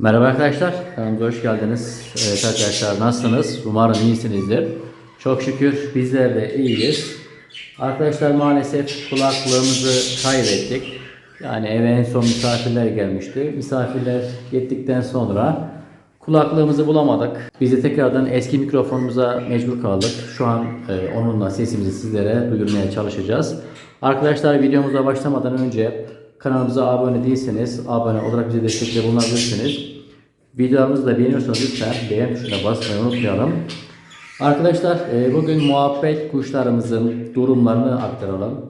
Merhaba arkadaşlar, kanalımıza hoş geldiniz. Evet arkadaşlar nasılsınız? Umarım iyisinizdir. Çok şükür bizler de iyiyiz. Arkadaşlar maalesef kulaklığımızı kaybettik. Yani eve en son misafirler gelmişti. Misafirler gittikten sonra kulaklığımızı bulamadık. Biz de tekrardan eski mikrofonumuza mecbur kaldık. Şu an e, onunla sesimizi sizlere duyurmaya çalışacağız. Arkadaşlar videomuza başlamadan önce kanalımıza abone değilseniz abone olarak bize destekte bulunabilirsiniz. Videolarımızı da beğeniyorsanız lütfen beğen tuşuna basmayı unutmayalım. Arkadaşlar e, bugün muhabbet kuşlarımızın durumlarını aktaralım.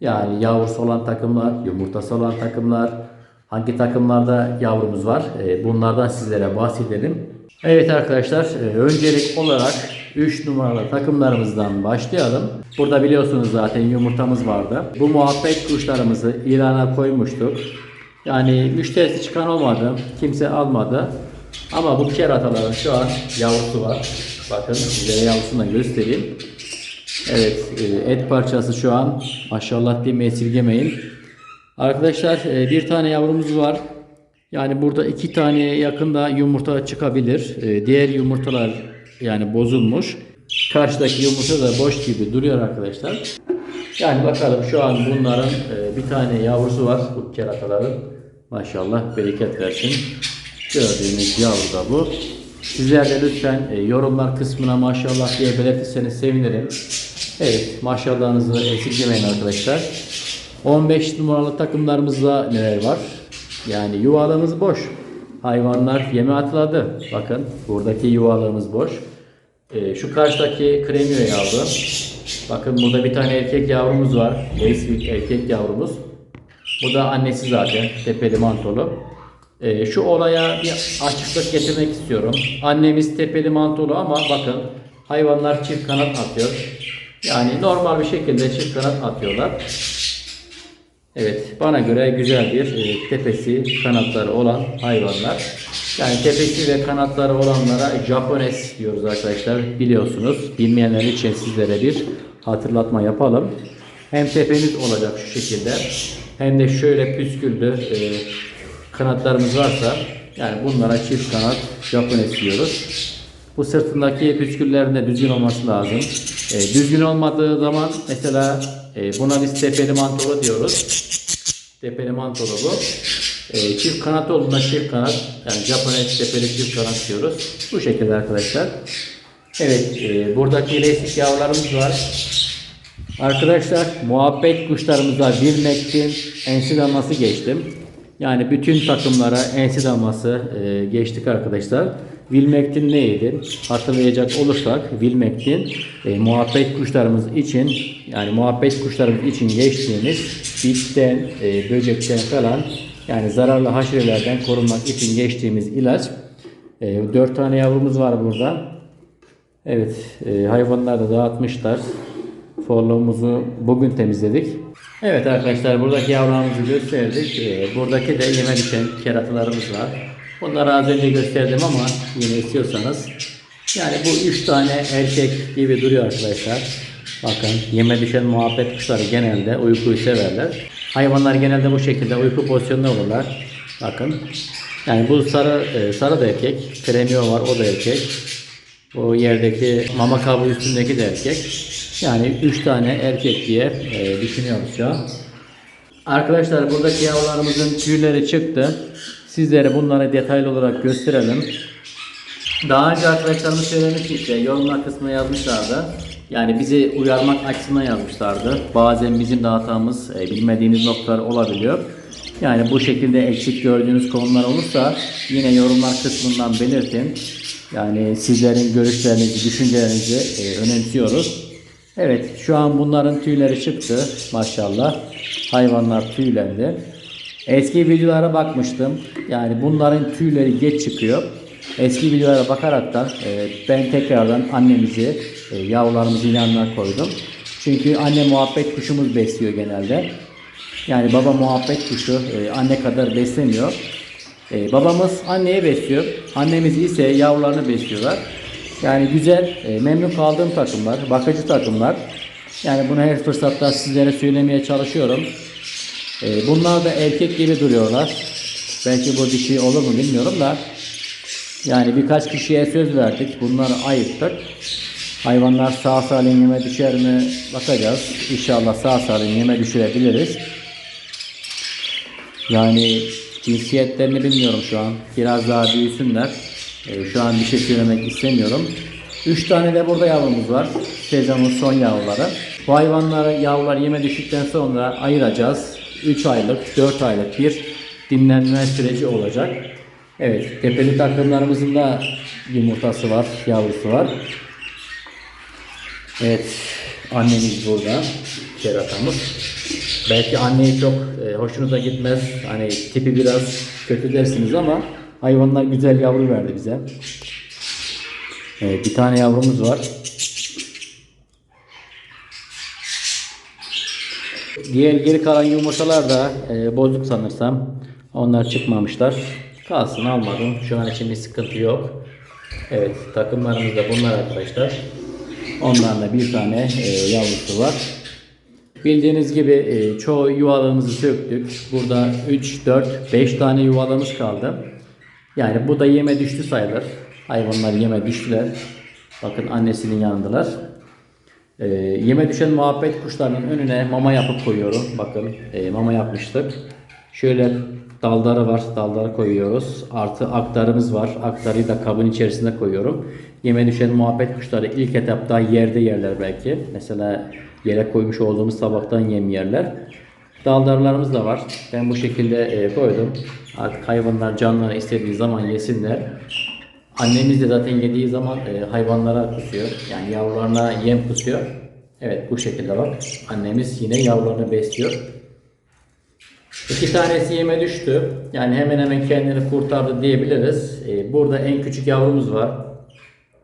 Yani yavrusu olan takımlar, yumurtası olan takımlar, hangi takımlarda yavrumuz var e, bunlardan sizlere bahsedelim. Evet arkadaşlar e, öncelik olarak 3 numaralı takımlarımızdan başlayalım. Burada biliyorsunuz zaten yumurtamız vardı. Bu muhabbet kuşlarımızı ilana koymuştuk. Yani müşterisi çıkan olmadı. Kimse almadı. Ama bu kerataların şu an yavrusu var. Bakın size yavrusunu da göstereyim. Evet e, et parçası şu an maşallah diye esirgemeyin. Arkadaşlar e, bir tane yavrumuz var. Yani burada iki tane yakında yumurta çıkabilir. E, Diğer yumurtalar yani bozulmuş. Karşıdaki yumurta da boş gibi duruyor arkadaşlar. Yani bakalım şu an bunların e, bir tane yavrusu var bu kerataların. Maşallah bereket versin. Gördüğünüz yavru da bu. Sizler de lütfen e, yorumlar kısmına maşallah diye belirtirseniz sevinirim. Evet maşallahınızı esirgemeyin arkadaşlar. 15 numaralı takımlarımızda neler var? Yani yuvalığımız boş. Hayvanlar yeme atladı. Bakın buradaki yuvalığımız boş. Ee, şu karşıdaki kremiyo yavru. Bakın burada bir tane erkek yavrumuz var. Leisvik erkek yavrumuz. Bu da annesi zaten. Tepeli mantolu. Ee, şu olaya bir açıklık getirmek istiyorum. Annemiz tepeli mantolu ama bakın hayvanlar çift kanat atıyor. Yani normal bir şekilde çift kanat atıyorlar. Evet, bana göre güzel bir e, tepesi, kanatları olan hayvanlar. Yani tepesi ve kanatları olanlara Japones diyoruz arkadaşlar. Biliyorsunuz. Bilmeyenler için sizlere bir hatırlatma yapalım. Hem tepemiz olacak şu şekilde. Hem de şöyle püsküllü e, kanatlarımız varsa yani bunlara çift kanat Japones diyoruz. Bu sırtındaki püsküllerin de düzgün olması lazım. E, düzgün olmadığı zaman mesela e, buna biz tepeli mantolu diyoruz. Tepeli mantolu bu. E, çift kanat olduğunda çift kanat. Yani Japones tepeli çift kanat diyoruz. Bu şekilde arkadaşlar. Evet e, buradaki lesik yavrularımız var. Arkadaşlar muhabbet kuşlarımıza bir mektin ensi daması geçtim. Yani bütün takımlara ensi daması e, geçtik arkadaşlar. Wilmektin neydi? Hatırlayacak olursak Wilmektin e, muhabbet kuşlarımız için yani muhabbet kuşlarımız için geçtiğimiz bitten, e, böcekten falan yani zararlı haşerelerden korunmak için geçtiğimiz ilaç. E, 4 tane yavrumuz var burada. Evet, e, hayvanlar da dağıtmışlar. Forluğumuzu bugün temizledik. Evet arkadaşlar buradaki yavrularımızı gösterdik. E, buradaki de yeme düşen keratalarımız var. Bunları az önce gösterdim ama yine istiyorsanız. Yani bu üç tane erkek gibi duruyor arkadaşlar. Bakın yeme düşen muhabbet kuşları genelde uykuyu severler. Hayvanlar genelde bu şekilde uyku pozisyonunda olurlar. Bakın. Yani bu sarı e, sarı da erkek. Kremiyo var o da erkek. O yerdeki mama kabı üstündeki de erkek. Yani 3 tane erkek diye e, düşünüyoruz şu an. Arkadaşlar buradaki yavrularımızın tüyleri çıktı. Sizlere bunları detaylı olarak gösterelim. Daha önce arkadaşlarımız söylemiş işte yorumlar kısmına yazmışlardı. Yani bizi uyarmak açısından yazmışlardı. Bazen bizim de hatamız e, bilmediğiniz noktalar olabiliyor. Yani bu şekilde eksik gördüğünüz konular olursa yine yorumlar kısmından belirtin. Yani sizlerin görüşlerinizi, düşüncelerinizi e, önemsiyoruz. Evet şu an bunların tüyleri çıktı maşallah. Hayvanlar tüylendi. Eski videolara bakmıştım. Yani bunların tüyleri geç çıkıyor. Eski videolara bakaraktan e, ben tekrardan annemizi, e, yavrularımızı yanına koydum. Çünkü anne muhabbet kuşumuz besliyor genelde. Yani baba muhabbet kuşu e, anne kadar beslemiyor. E, babamız anneye besliyor. Annemiz ise yavrularını besliyorlar. Yani güzel, e, memnun kaldığım takımlar, bakıcı takımlar. Yani bunu her fırsatta sizlere söylemeye çalışıyorum. E, bunlar da erkek gibi duruyorlar. Belki bu dişi olur mu bilmiyorum da. Yani birkaç kişiye söz verdik. Bunları ayırttık. Hayvanlar sağ salim yeme düşer mi bakacağız. İnşallah sağ salim yeme düşürebiliriz. Yani cinsiyetlerini bilmiyorum şu an. Biraz daha büyüsünler. Ee, şu an bir şey söylemek istemiyorum. 3 tane de burada yavrumuz var. Sezonun son yavruları. Bu hayvanları yavrular yeme düştükten sonra ayıracağız. 3 aylık, 4 aylık bir dinlenme süreci olacak. Evet, tepeli takımlarımızın da yumurtası var, yavrusu var. Evet, annemiz burada, keratamız. Belki anneyi çok e, hoşunuza gitmez, hani tipi biraz kötü dersiniz ama hayvanlar güzel yavru verdi bize. Evet, bir tane yavrumuz var. Diğer geri kalan yumurtalar da e, bozuk sanırsam. Onlar çıkmamışlar. Kalsın almadım. Şu an için bir sıkıntı yok. Evet takımlarımız da bunlar arkadaşlar. Ondan da bir tane e, yavrusu var. Bildiğiniz gibi e, çoğu yuvalığımızı söktük. Burada 3, 4, 5 tane yuvalığımız kaldı. Yani bu da yeme düştü sayılır. Hayvanlar yeme düştüler. Bakın annesinin yanındalar. Ee, yeme düşen muhabbet kuşlarının önüne mama yapıp koyuyorum. Bakın e, mama yapmıştık. Şöyle dalları var. Dalları koyuyoruz. Artı aktarımız var. Aktarıyı da kabın içerisine koyuyorum. Yeme düşen muhabbet kuşları ilk etapta yerde yerler belki. Mesela yere koymuş olduğumuz tabaktan yem yerler. Daldarlarımız da var. Ben bu şekilde e, koydum. Artık hayvanlar canlarını istediği zaman yesinler. Annemiz de zaten yediği zaman e, hayvanlara kusuyor. Yani yavrularına yem kusuyor. Evet bu şekilde bak. Annemiz yine yavrularını besliyor. İki tanesi yeme düştü. Yani hemen hemen kendini kurtardı diyebiliriz. E, burada en küçük yavrumuz var.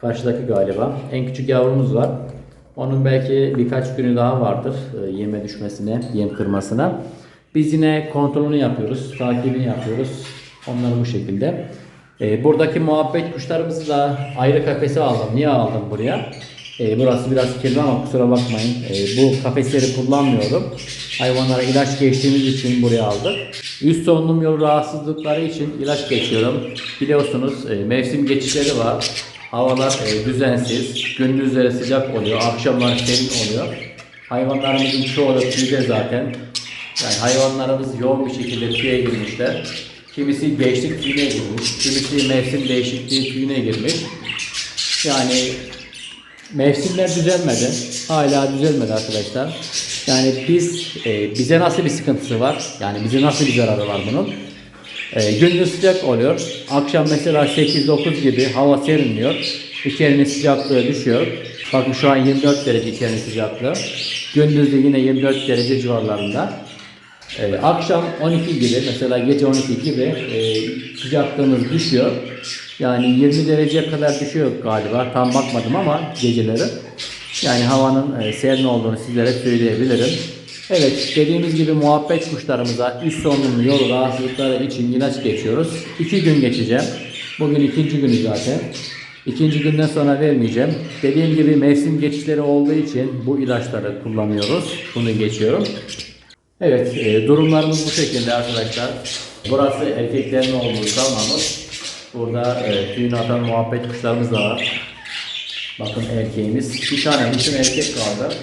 Karşıdaki galiba. En küçük yavrumuz var. Onun belki birkaç günü daha vardır e, yeme düşmesine, yem kırmasına. Biz yine kontrolünü yapıyoruz, takibini yapıyoruz. Onları bu şekilde. E, buradaki muhabbet kuşlarımızı da ayrı kafese aldım. Niye aldım buraya? E, burası biraz kirli ama kusura bakmayın. E, bu kafesleri kullanmıyorum. Hayvanlara ilaç geçtiğimiz için buraya aldık. Üst solunum yolu rahatsızlıkları için ilaç geçiyorum. Biliyorsunuz e, mevsim geçişleri var. Havalar e, düzensiz. Gündüzleri sıcak oluyor. Akşamlar serin oluyor. Hayvanlarımızın çoğu da tüyde zaten. Yani hayvanlarımız yoğun bir şekilde tüye girmişler. Kimisi gençlik tüyüne girmiş, kimisi mevsim değişikliği tüyüne girmiş. Yani mevsimler düzelmedi. Hala düzelmedi arkadaşlar. Yani biz e, bize nasıl bir sıkıntısı var? Yani bize nasıl bir zararı var bunun? E, gündüz sıcak oluyor. Akşam mesela 8-9 gibi hava serinliyor. İçerinin sıcaklığı düşüyor. Bakın şu an 24 derece içerinin sıcaklığı. Gündüz de yine 24 derece civarlarında. Ee, akşam 12 gibi mesela gece 12 gibi e, sıcaklığımız düşüyor. Yani 20 dereceye kadar düşüyor galiba. Tam bakmadım ama geceleri. Yani havanın e, serin olduğunu sizlere söyleyebilirim. Evet dediğimiz gibi muhabbet kuşlarımıza üst solunum yolu rahatsızlıkları için ilaç geçiyoruz. 2 gün geçeceğim. Bugün ikinci günü zaten. İkinci günden sonra vermeyeceğim. Dediğim gibi mevsim geçişleri olduğu için bu ilaçları kullanıyoruz. Bunu geçiyorum. Evet, e, durumlarımız bu şekilde arkadaşlar. Burası erkeklerin olduğu salmamız. Burada e, tüyünü atan muhabbet kuşlarımız da var. Bakın erkeğimiz. Bir tane bütün erkek kaldı.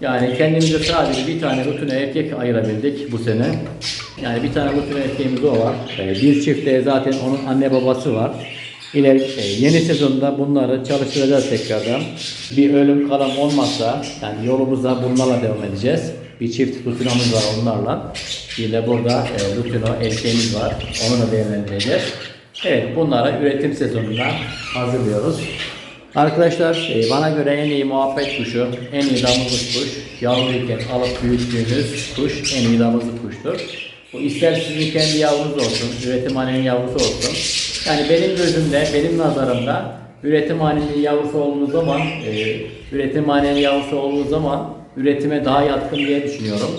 Yani kendimize sadece bir tane bütün erkek ayırabildik bu sene. Yani bir tane bütün erkeğimiz o var. E, bir çiftte zaten onun anne babası var. İleri, e, yeni sezonda bunları çalıştıracağız tekrardan. Bir ölüm kalam olmazsa yani yolumuza bunlarla devam edeceğiz. Bir çift lutinamız var onlarla. Bir de burada e, lutino erkeğimiz var. Onu da değerlendireceğiz. Evet bunlara üretim sezonuna hazırlıyoruz. Arkadaşlar e, bana göre en iyi muhabbet kuşu, en iyi damızlık kuş, yavruyken alıp büyüttüğünüz kuş en iyi damızlık kuştur. Bu ister sizin kendi yavrunuz olsun, üretimhanenin yavrusu olsun. Yani benim gözümde, benim nazarımda üretimhanenin yavrusu olduğu zaman, e, üretimhanenin yavrusu olduğu zaman üretime daha yatkın diye düşünüyorum.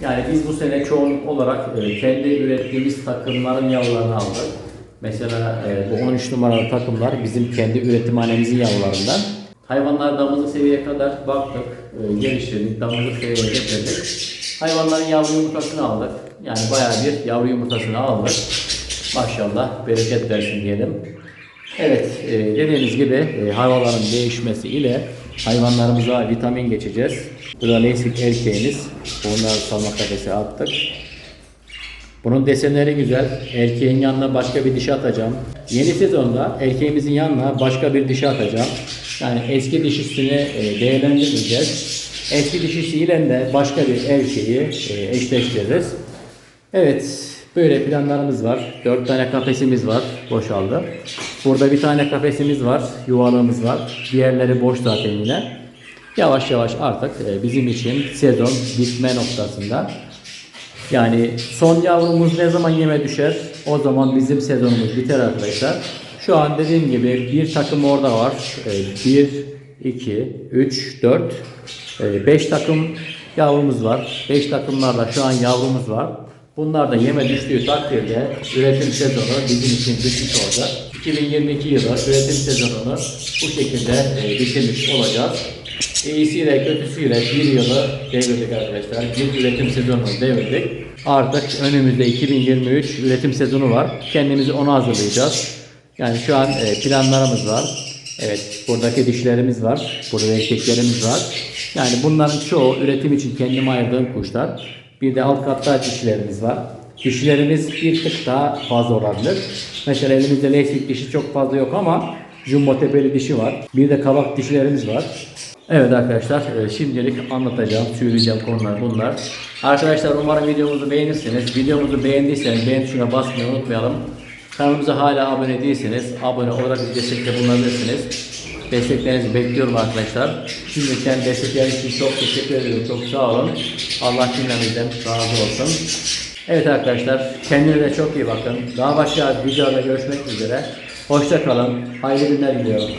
Yani biz bu sene çoğunluk olarak e, kendi ürettiğimiz takımların yavrularını aldık. Mesela e, bu 13 numaralı takımlar bizim kendi üretimhanemizin yavrularından. Hayvanlar damızlık seviyeye kadar baktık, e, geliştirdik, damızlık seviyeye getirdik. Hayvanların yavru yumurtasını aldık. Yani bayağı bir yavru yumurtasını aldık. Maşallah bereket versin diyelim. Evet, e, dediğimiz gibi e, hayvanların değişmesi ile hayvanlarımıza vitamin geçeceğiz. Bu da leysik erkeğimiz. Onları salma kafese attık. Bunun desenleri güzel. Erkeğin yanına başka bir dişi atacağım. Yeni sezonda erkeğimizin yanına başka bir dişi atacağım. Yani eski dişisini e, değerlendirmeyeceğiz. Eski dişisiyle de başka bir erkeği e, eşleştiririz. Evet, böyle planlarımız var. 4 tane kafesimiz var, boşaldı. Burada bir tane kafesimiz var, yuvalığımız var. Diğerleri boş zaten yine. Yavaş yavaş artık e, bizim için sezon bitme noktasında. Yani son yavrumuz ne zaman yeme düşer? O zaman bizim sezonumuz biter arkadaşlar. Şu an dediğim gibi bir takım orada var. 1, 2, 3, 4, 5 takım yavrumuz var. 5 takımlarla şu an yavrumuz var. Bunlar da yeme düştüğü takdirde üretim sezonu bizim için bitmiş olacak. 2022 yılı üretim sezonunu bu şekilde e, bitirmiş olacağız. İyisiyle kötüsüyle bir yılı devirdik arkadaşlar. Bir üretim sezonunu devirdik. Artık önümüzde 2023 üretim sezonu var. Kendimizi ona hazırlayacağız. Yani şu an e, planlarımız var. Evet buradaki dişlerimiz var. Burada erkeklerimiz var. Yani bunların çoğu üretim için kendime ayırdığım kuşlar. Bir de alt katta dişlerimiz var. Dişlerimiz bir tık daha fazla olabilir. Mesela elimizde leysik dişi çok fazla yok ama jumbo tepeli dişi var. Bir de kabak dişlerimiz var. Evet arkadaşlar e, şimdilik anlatacağım, söyleyeceğim konular bunlar. Arkadaşlar umarım videomuzu beğenirsiniz. Videomuzu beğendiyseniz beğen tuşuna basmayı unutmayalım. Kanalımıza hala abone değilseniz abone olarak destekte bulunabilirsiniz. Desteklerinizi bekliyorum arkadaşlar. Şimdiden destekleriniz için çok teşekkür ederim. Çok sağ olun. Allah cümlemizden razı olsun. Evet arkadaşlar kendinize çok iyi bakın. Daha başka videoda görüşmek üzere. Hoşça kalın. Hayırlı günler diliyorum.